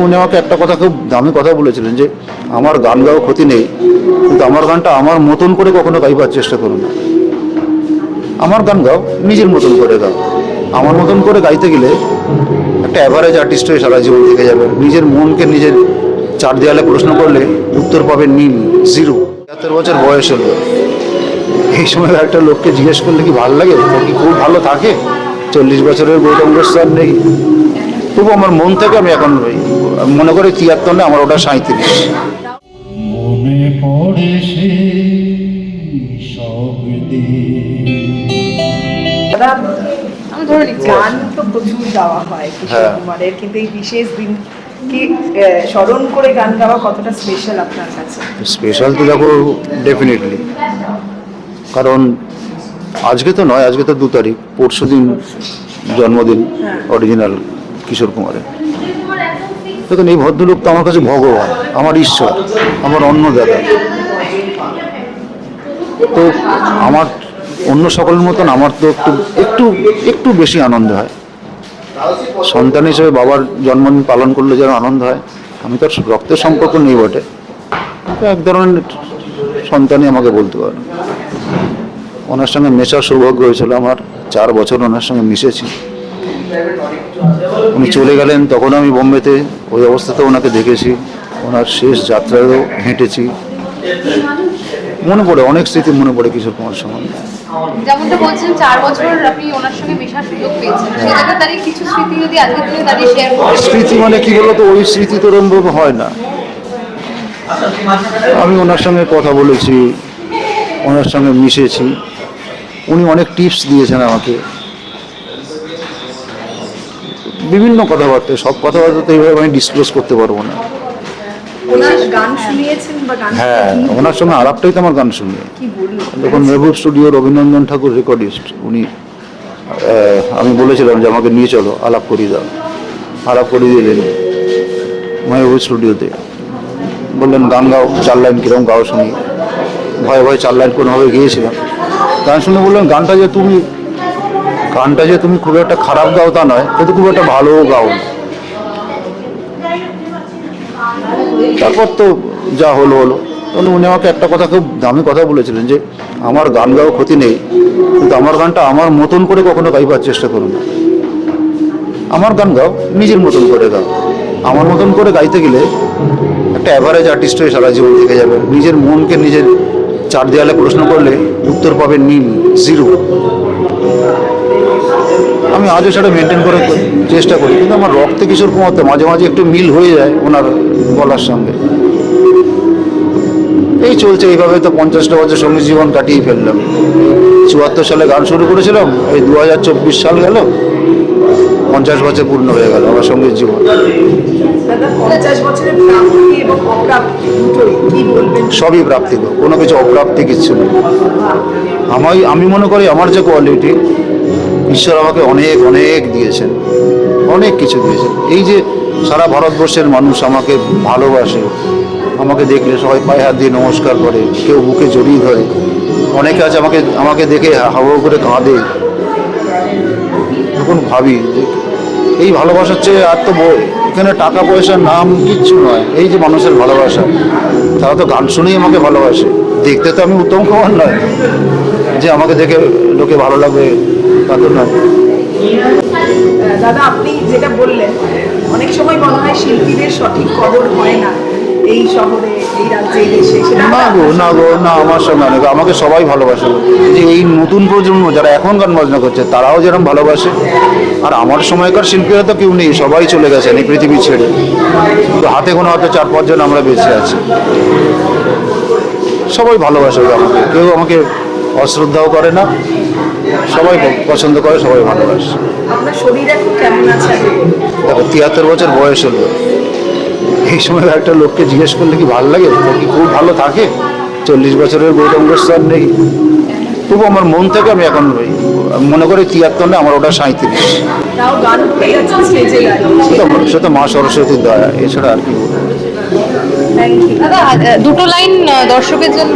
উনি আমাকে একটা কথা খুব দামি কথা বলেছিলেন যে, আমার গান গাওয়া ক্ষতি নেই, কিন্তু আমার গানটা আমার মতন করে কখনো গাইবার চেষ্টা করো না। আমার গান গাও, নিজের মতন করে গাও। আমার মতন করে গাইতে গেলে একটা অ্যাভারেজ আর্টিস্ট হয়ে সারা জীবন থেকে যাবে। নিজের মনকে নিজের চার দেয়ালে প্রশ্ন করলে উত্তর পাবে নীল, জিরো। একাত্তর বছর বয়স হলো। এই সময় একটা লোককে জিজ্ঞেস করলে কি ভালো লাগে? খুব ভালো থাকে। চল্লিশ বছরের গৌতম গোস্বামী নেই। তবু আমার মন থেকে আমি এখন মনে করি তিয়াত্তর না আমার ওটা সাঁত্রিশ মনে পড়ে সে সব দিন। আমি গান তো প্রচুর গাওয়া হয় কিশোর হ্যাঁ। কুমারের কিন্তু এই বিশেষ দিন কি স্মরণ করে গান গাওয়া কতটা স্পেশাল আপনার কাছে? স্পেশাল তো দেখো ডেফিনেটলি কারণ আজকে তো নয় আজকে তো দু তারিখ পরশু দিন জন্মদিন অরিজিনাল কিশোর কুমারের। দেখুন, এই ভদ্রলোক তো আমার কাছে ভগবান, আমার ঈশ্বর, আমার অন্নদাতা তো আমার অন্য সকলের মতন আমার তো একটু একটু একটু বেশি আনন্দ হয়। সন্তান হিসেবে বাবার জন্মদিন পালন করলে যেন আনন্দ হয়, আমি তো আর রক্তের সম্পর্ক নেই বটে। এক ধরনের সন্তানই আমাকে বলতে পারে। ওনার সঙ্গে মেশার সৌভাগ্য হয়েছিল, আমার চার বছর ওনার সঙ্গে মিশেছি। উনি চলে গেলেন তখন আমি বোম্বেতে ওই অবস্থাতে ওনাকে দেখেছি। ওনার শেষ যাত্রায়ও হেঁটেছি। মনে পড়ে অনেক স্মৃতি মনে পড়ে কিশোর কুমার সম্বন্ধে যেমনটা বলছেন চার বছর আপনি ওনার সঙ্গে মেশার সুযোগ পেয়েছেন। সেই কিছু স্মৃতি যদি আজকে দিনে দাঁড়িয়ে শেয়ার করতে স্মৃতি মানে কি বলতো ওই স্মৃতি তো হয় না। আমি ওনার সঙ্গে কথা বলেছি ওনার সঙ্গে মিশেছি। উনি অনেক টিপস দিয়েছেন আমাকে। বিভিন্ন কথাবার্তা সব কথাবার্তা তো এইভাবে আমি ডিসক্লোজ করতে পারব না। হ্যাঁ ওনার সঙ্গে আলাপটাই তো আমার গান শুনিয়ে বলুন যখন মেহবুব স্টুডিওর অভিনন্দন ঠাকুর রেকর্ডিস্ট উনি আমি বলেছিলাম যে আমাকে নিয়ে চলো আলাপ করিয়ে দাও। আলাপ করিয়ে দিলেন মেহবুব স্টুডিওতে বললেন গান গাও চার লাইন কীরকম গাও শুনি। ভয়ে ভয়ে চার লাইন কোনোভাবে গিয়েছিলাম। গান শুনে বললেন গানটা যে তুমি গানটা যে তুমি খুব একটা খারাপ গাও তা নয়, কিন্তু খুব একটা ভালোও গাও। তারপর তো যা হলো হলো। তখন উনি আমাকে একটা কথা খুব দামি কথা বলেছিলেন যে, আমার গান গাওয়া ক্ষতি নেই, কিন্তু আমার গানটা আমার মতন করে কখনো গাইবার চেষ্টা করো না। আমার গান গাও, নিজের মতন করে গাও। আমার মতন করে গাইতে গেলে একটা অ্যাভারেজ আর্টিস্ট হয়ে সারা জীবন থেকে যাবে। নিজের মনকে নিজের চার দেয়ালে প্রশ্ন করলে উত্তর পাবে নীল জিরো আমি আজও সেটা মেনটেন করে চেষ্টা করি। কিন্তু আমার রক্তে কিশোর কুমার মাঝে মাঝে একটু মিল হয়ে যায় ওনার গলার সঙ্গে। এই চলছে এইভাবে তো পঞ্চাশটা বছর সংগীত জীবন কাটিয়ে ফেললাম। চুয়াত্তর সালে গান শুরু করেছিলাম এই দু হাজার চব্বিশ সাল গেল পঞ্চাশ বছর পূর্ণ হয়ে গেল আমার সংগীত জীবন। সবই প্রাপ্তি কোনো কিছু অপ্রাপ্তি কিচ্ছু নেই। আমি আমি মনে করি আমার যে কোয়ালিটি ঈশ্বর আমাকে অনেক অনেক দিয়েছেন। অনেক কিছু দিয়েছেন। এই যে সারা ভারতবর্ষের মানুষ আমাকে ভালোবাসে, আমাকে দেখলে সবাই পায়ে হাত দিয়ে নমস্কার করে, কেউ বুকে জড়িয়ে ধরে। অনেকে আছে আমাকে আমাকে দেখে হাওয়া করে কাঁদে। তখন ভাবি যে এই ভালোবাসার চেয়ে আর তো এখানে টাকা পয়সার নাম কিচ্ছু নয়, এই যে মানুষের ভালোবাসা। তারা তো গান শুনেই আমাকে ভালোবাসে। দেখতে তো আমি উত্তম কুমার নয়, যে আমাকে দেখে লোকে ভালো লাগবে। দাদা আপনি যেটা বললেন অনেক সময় মনে হয় শিল্পীদের সঠিক কদর হয় না এই শহরে এই রাজ্যে এই দেশে না গো না গো না আমার সঙ্গে আমাকে সবাই ভালোবাসে। যে এই নতুন প্রজন্ম যারা এখন গান বাজনা করছে তারাও যেরকম ভালোবাসে। আর আমার সময়কার শিল্পীরা তো কেউ নেই সবাই চলে গেছেন এই পৃথিবী ছেড়ে। কিন্তু হাতে কোনো হয়তো চার পাঁচজন আমরা বেঁচে আছি। সবাই ভালোবাসে আমাকে কেউ আমাকে অশ্রদ্ধাও করে না। সবাই পছন্দ করে সবাই ভালোবাসে। আপনার শরীর এখন কেমন আছে? আগে বলুন। দেখো তিয়াত্তর বছর বয়স হলো। এই সময় একটা লোককে জিজ্ঞেস করলে কি ভালো লাগে? ও কি খুব ভালো থাকে? চল্লিশ বছরের গৌতম গোস্বামী নেই। তবু আমার মন থেকে আমি এখন ওই মনে করি তিয়াত্তর না আমার ওটা সাঁত্রিশ সে তো মা সরস্বতীর দয়া এছাড়া আর কি দুটো লাইন দর্শকের জন্য